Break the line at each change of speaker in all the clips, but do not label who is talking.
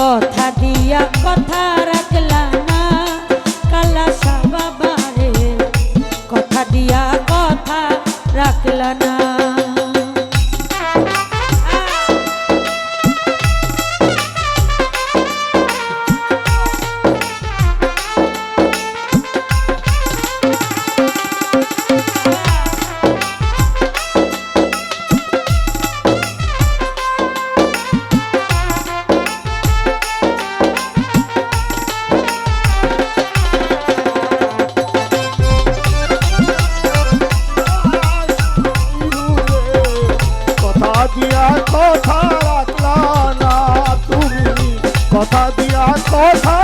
কথা দিয়া কথা রাখলে
দিয়া কথা রাখলা না তুমি। কথা দিয়া কথা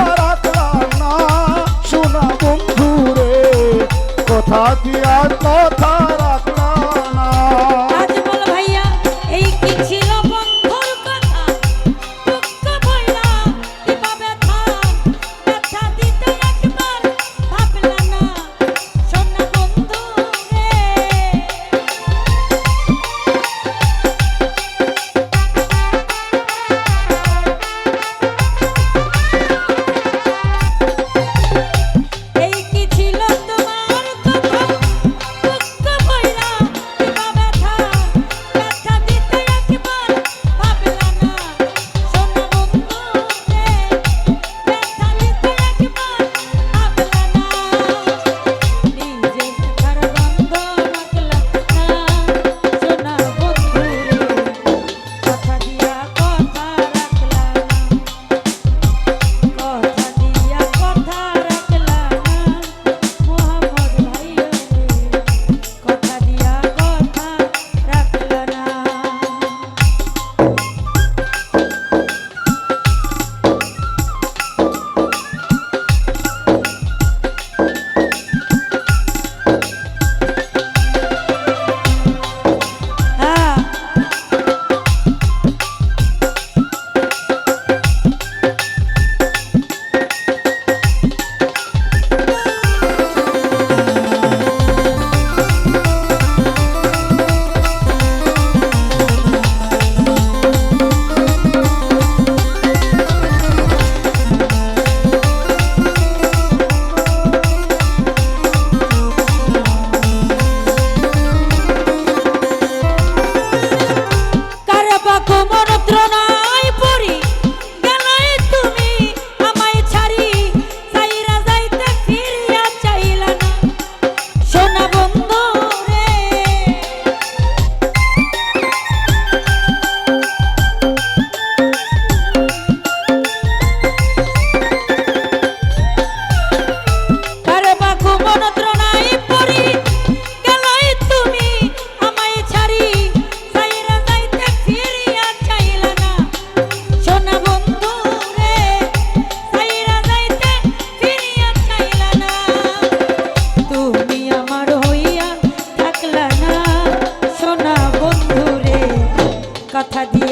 কথা দিয়ে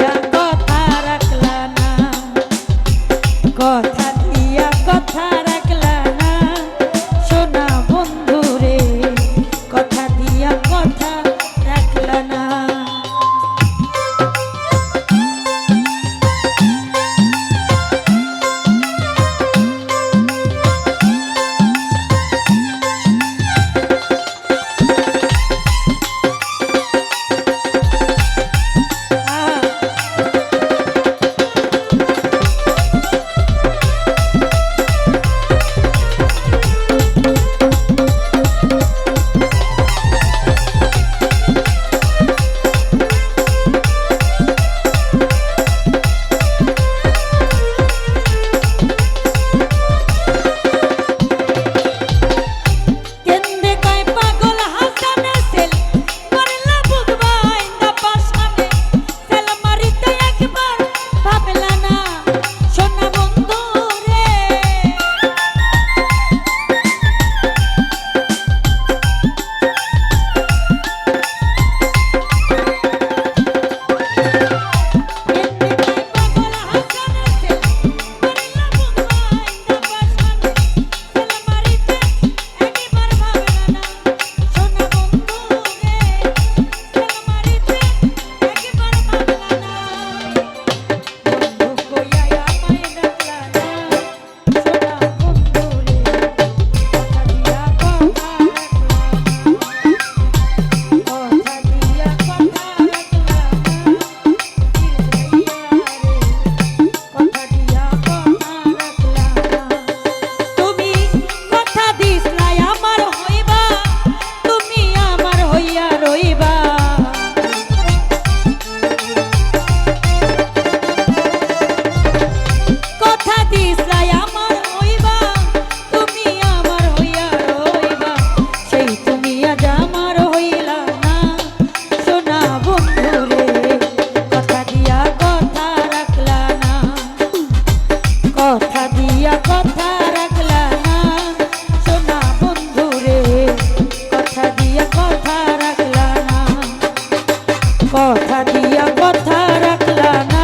কথা দিয়া কথা রাখলা না।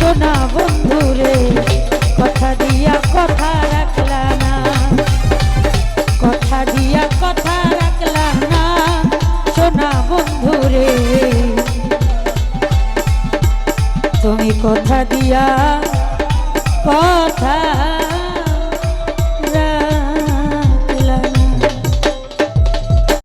সোনা বন্ধুরে কথা দিয়া কথা রাখলা না। কথা দিয়া কথা রাখলা না। সোনা বন্ধুরে তুমি কথা দিয়া কথা